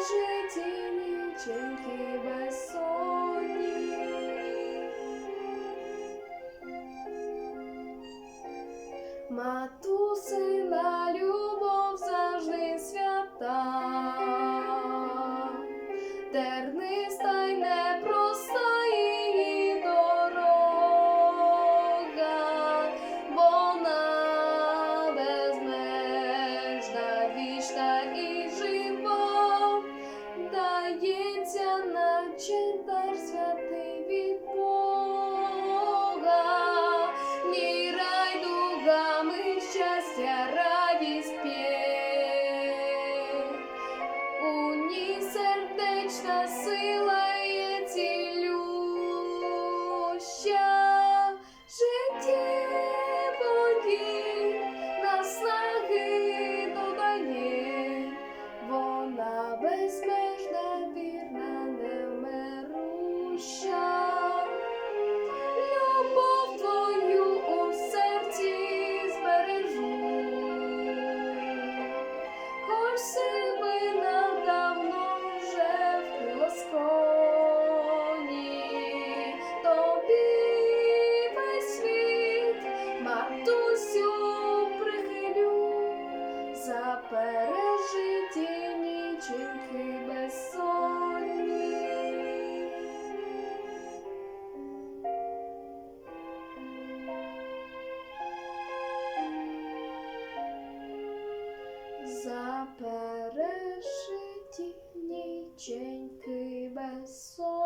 житті ніченьки безсонні. Матусина любов. безмежна, вірна, невмируща, любов твою у серці збережу, хоч сили нам вже вкрила сконі, світ, матусю прихилю заперед. Вчинки безсонні, заперешиті ніченьки безсонні.